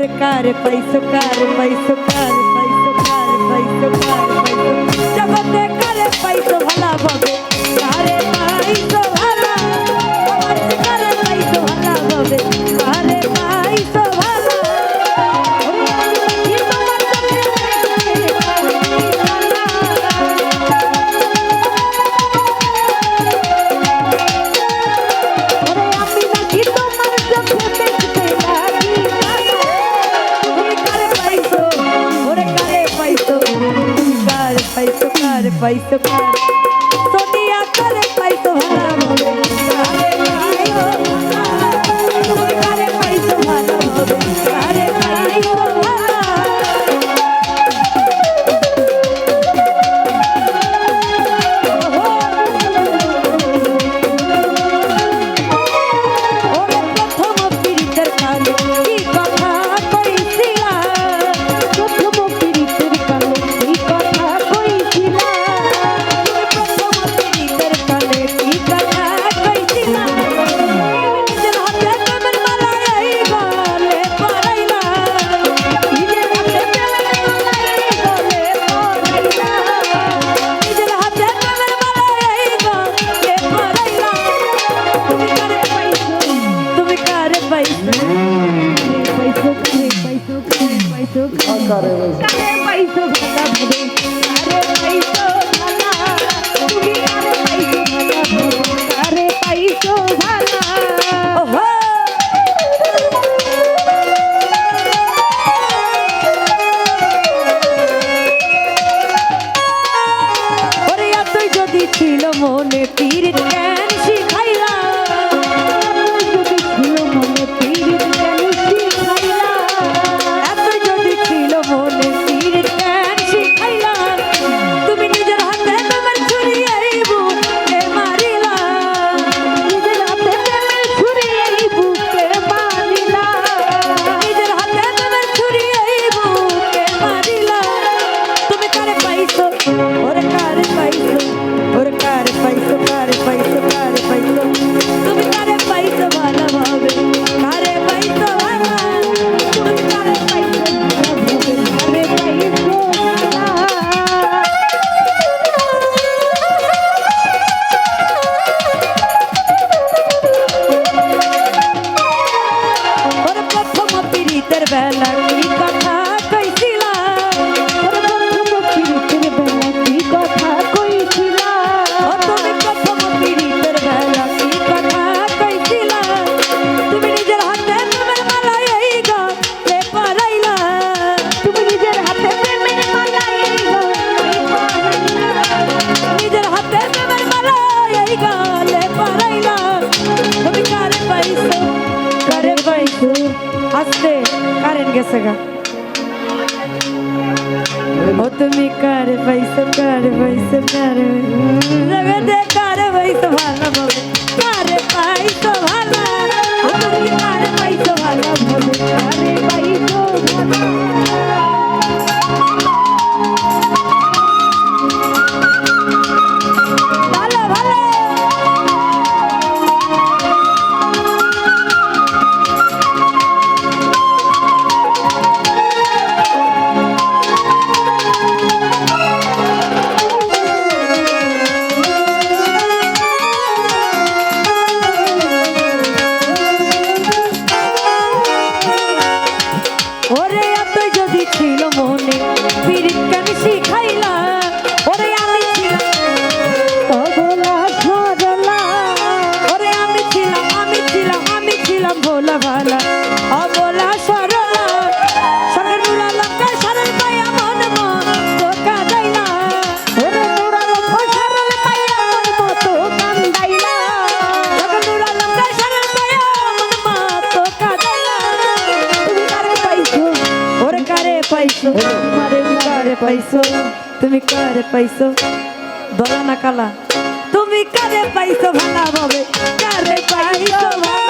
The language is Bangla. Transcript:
সরকার পয়সো কার পয়সো কার পয়সো কার পয়সো কার পয়সো জগতে কারে পয়সো পাইছো। ভাড়া সোনিয়া করে পাইছো ভাড়া কারে কারে পাইছো ভাঙা ভরে কারে পাইছো ভাঙা তুমি কারে পাইছো ভাঙা ভরে কারে পাইছো ভাঙা? ওহো! ছিল মনে পীর কে? ওর প্রথম পীড়িতের বেলা আসতে কারেন্ট গেছে গা। ও তুমি কার পাইছো কার পাইছো কার জগতে কার পাইছো ভালো মারে কারে পাইছো? তুমি কারে পাইছো? বলা না কালা তুমি কারে পাইছো? ভালা ভাবে কারে পাইছো? ভালা